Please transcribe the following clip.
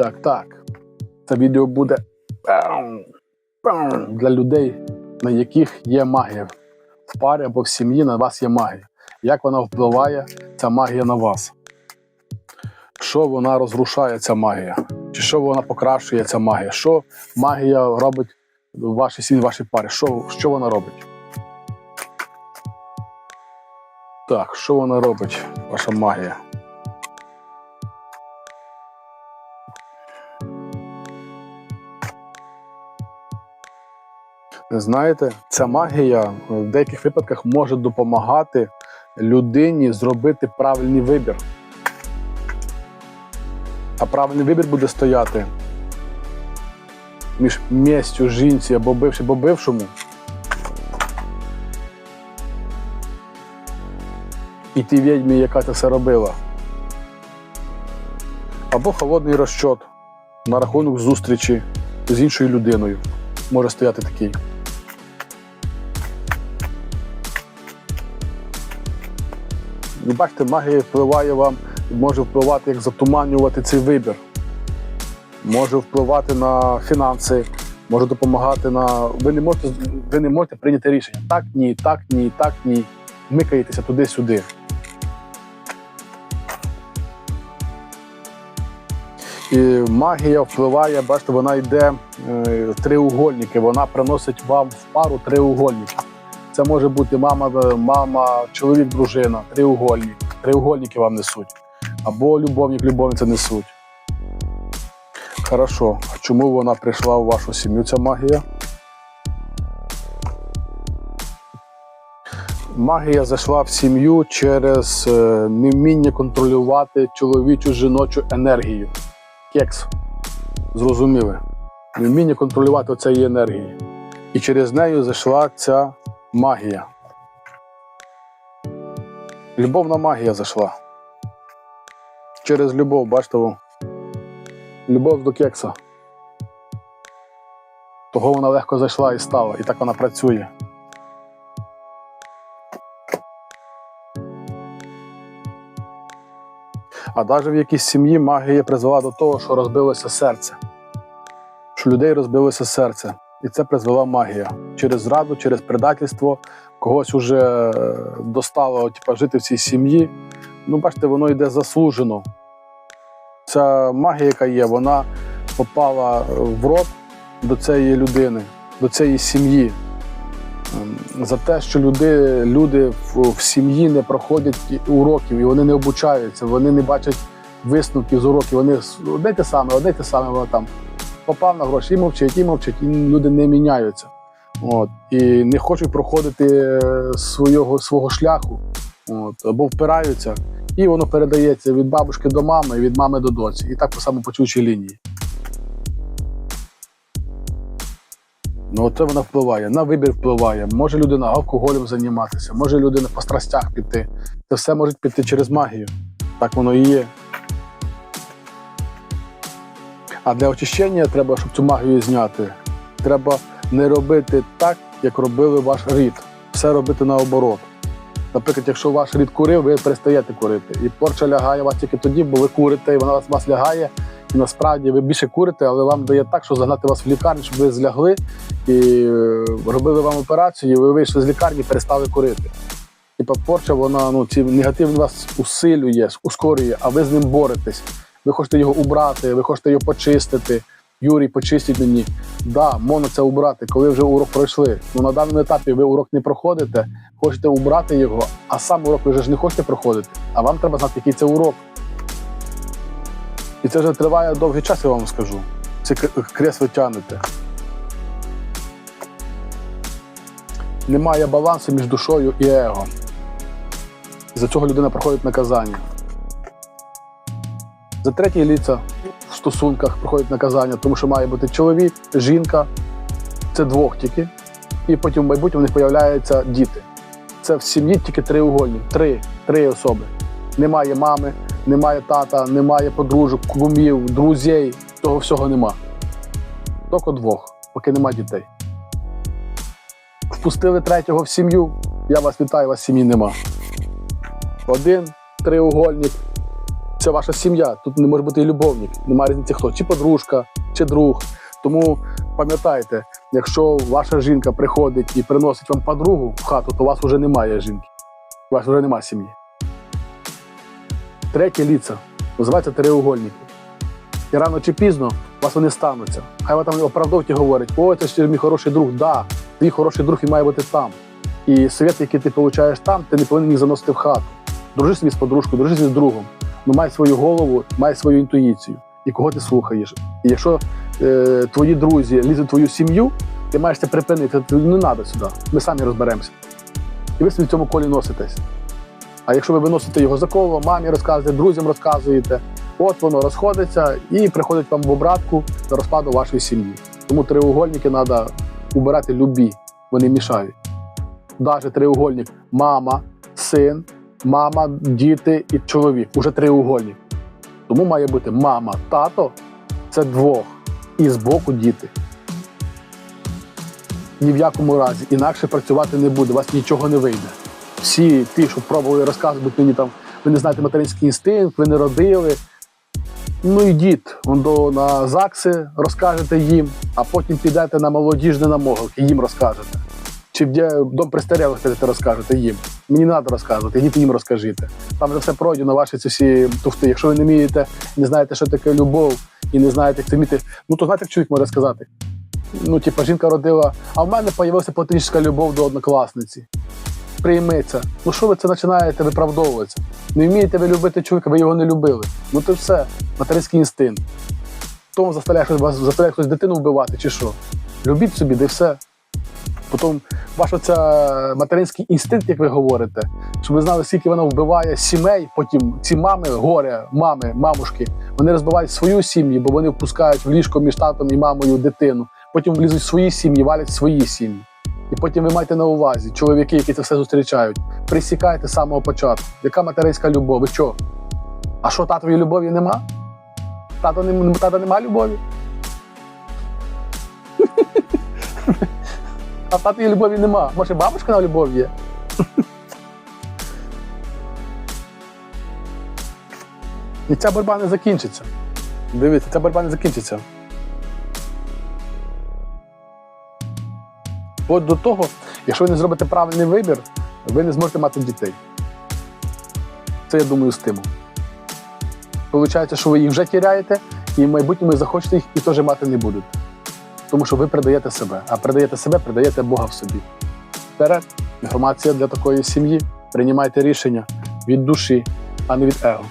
Так, так. Це відео буде для людей, на яких є магія. В парі або в сім'ї на вас є магія. Як вона впливає, ця магія на вас? Що вона розрушає, ця магія? Чи що вона покращує ця магія? Що магія робить в вашій сім'ї, в вашій парі? Що, що вона робить? Так, що вона робить, ваша магія? Знаєте, ця магія в деяких випадках може допомагати людині зробити правильний вибір. А правильний вибір буде стояти між містю жінці або бивши, або бившому. І тій відьмі, яка це все робила. Або холодний розчот на рахунок зустрічі з іншою людиною. Може стояти такий. Ви бачите, магія впливає вам, може впливати, як затуманювати цей вибір. Може впливати на фінанси, може допомагати на. Ви не можете, ви не можете прийняти рішення. Так, ні, так, ні, так, ні. Микаєтеся туди-сюди. І магія впливає, бачите, вона йде е, триугольники, вона приносить вам в пару триугольники. Це може бути мама, мама, чоловік, дружина, триугольник. Триугольники вам несуть. Або любовник, любовниця несуть. Хорошо. Чому вона прийшла у вашу сім'ю, ця магія? Магія зайшла в сім'ю через е, невміння контролювати чоловічу жіночу енергію. Кекс. Зрозуміли. Невміння контролювати цієї енергії. І через нею зайшла ця магія. Любовна магія зайшла. Через любов, бачите, любов до кекса. Того вона легко зайшла і стала, і так вона працює. А навіть в якійсь сім'ї магія призвела до того, що розбилося серце. Що людей розбилося серце. І це призвела магія. Через зраду, через предательство когось уже е, достало типу, жити в цій сім'ї. Ну, бачите, воно йде заслужено. Ця магія, яка є, вона попала в рот до цієї людини, до цієї сім'ї. Ем, За те, що люди, люди в, в сім'ї не проходять уроків і вони не обучаються, вони не бачать висновків з уроків. Вони одне те саме, одне те саме воно там попав на гроші, і мовчить, і мовчить, і люди не міняються. От, і не хочуть проходити е, свого, свого шляху, от, або впираються, і воно передається від бабушки до мами, від мами до доці. І так по самопочуючій лінії. Ну, оце вона впливає, на вибір впливає. Може людина алкоголем займатися, може людина по страстях піти. Це все може піти через магію. Так воно і є. А для очищення треба, щоб цю магію зняти. Треба не робити так, як робили ваш рід. Все робити наоборот. Наприклад, якщо ваш рід курив, ви перестаєте курити. І порча лягає вас тільки тоді, бо ви курите, і вона вас, вас лягає. І насправді ви більше курите, але вам дає так, що загнати вас в лікарню, щоб ви злягли і е, робили вам операцію, і ви вийшли з лікарні і перестали курити. Типа порча, вона ну, ці негатив вас усилює, ускорює, а ви з ним боретесь. Ви хочете його убрати, ви хочете його почистити. Юрій, почистіть мені. Да, можна це убрати, коли вже урок пройшли. Ну на даному етапі ви урок не проходите, хочете убрати його, а сам урок ви вже ж не хочете проходити. А вам треба знати, який це урок. І це вже триває довгий час, я вам скажу. Це к- крест тягнете. Немає балансу між душою і его. За цього людина проходить наказання. За треті ліца в стосунках проходить наказання, тому що має бути чоловік, жінка, це двох тільки. І потім в майбутньому в них з'являються діти. Це в сім'ї тільки триугольні, три, три особи. Немає мами, немає тата, немає подружок, кумів, друзей. Того всього нема. Тільки двох, поки нема дітей. Впустили третього в сім'ю. Я вас вітаю, у вас сім'ї нема. Один триугольник, Це ваша сім'я. Тут не може бути і любовник, немає різниці хто, чи подружка, чи друг. Тому пам'ятайте, якщо ваша жінка приходить і приносить вам подругу в хату, то у вас вже немає жінки. У вас вже немає сім'ї. Третє ліце називається треугольники. І рано чи пізно у вас вони стануться. Хай ви там оправдовті говорять, ой, це ж мій хороший друг. Да, твій хороший друг він має бути там. І совет, який ти получаєш там, ти не повинен їх заносити в хату. Дружи собі з подружкою, дружи собі з другом. Ну май свою голову, май свою інтуїцію. І кого ти слухаєш. І якщо е, твої друзі лізуть в твою сім'ю, ти маєш це припинити. Ти- Не треба сюди. Ми самі розберемося. І ви собі в цьому колі носитесь. А якщо ви виносите його за коло, мамі розказуєте, друзям розказуєте, от воно розходиться і приходить вам в обратку до розпаду вашої сім'ї. Тому треугольники треба убирати любі, вони мішають. Навіть треугольник мама, син, мама, діти і чоловік. Уже треугольник. Тому має бути мама, тато це двох. І збоку діти. Ні в якому разі. Інакше працювати не буде, у вас нічого не вийде. Всі ті, що пробували розказувати мені там, ви не знаєте материнський інстинкт, ви не родили. Ну йдіть до, на ЗАГСи, розкажете їм, а потім підете на молодіжне на могилки, їм розкажете. Чи в дом престарілих підете розкажете їм. Мені не треба розказувати, йдіть їм розкажіть. Там вже все пройдено, ваші ці всі туфти. Якщо ви не вмієте, не знаєте, що таке любов, і не знаєте, як це вміти, ну то знаєте, як чоловік може сказати. Ну, типа, жінка родила, а в мене з'явилася платонічна любов до однокласниці. Прийми це. Ну що ви це починаєте виправдовуватися? Не вмієте ви любити чоловіка, ви його не любили. Ну то все, материнський інстинкт. Тому заставляє хтось вас заставляє хтось дитину вбивати, чи що? Любіть собі, де все. Потім ваш оця материнський інстинкт, як ви говорите, щоб ви знали, скільки воно вбиває сімей, потім ці мами, горе, мами, мамушки, вони розбивають свою сім'ю, бо вони впускають в ліжко між татом і мамою дитину. Потім влізуть в свої сім'ї, валять свої сім'ї. І потім ви маєте на увазі, чоловіки, які це все зустрічають, присікайте з самого початку. Яка материнська любов? Ви що? А що татової любові нема? Тато не тата нема любові? А татової любові нема. Може, бабушка на любов є? І ця боротьба не закінчиться. Дивіться, ця боротьба не закінчиться. От до того, якщо ви не зробите правильний вибір, ви не зможете мати дітей. Це, я думаю, стимул. Получається, що ви їх вже тіряєте, і в майбутньому захочете їх і теж мати не будете. Тому що ви предаєте себе, а предаєте себе, предаєте Бога в собі. Вперед, інформація для такої сім'ї. Приймайте рішення від душі, а не від его.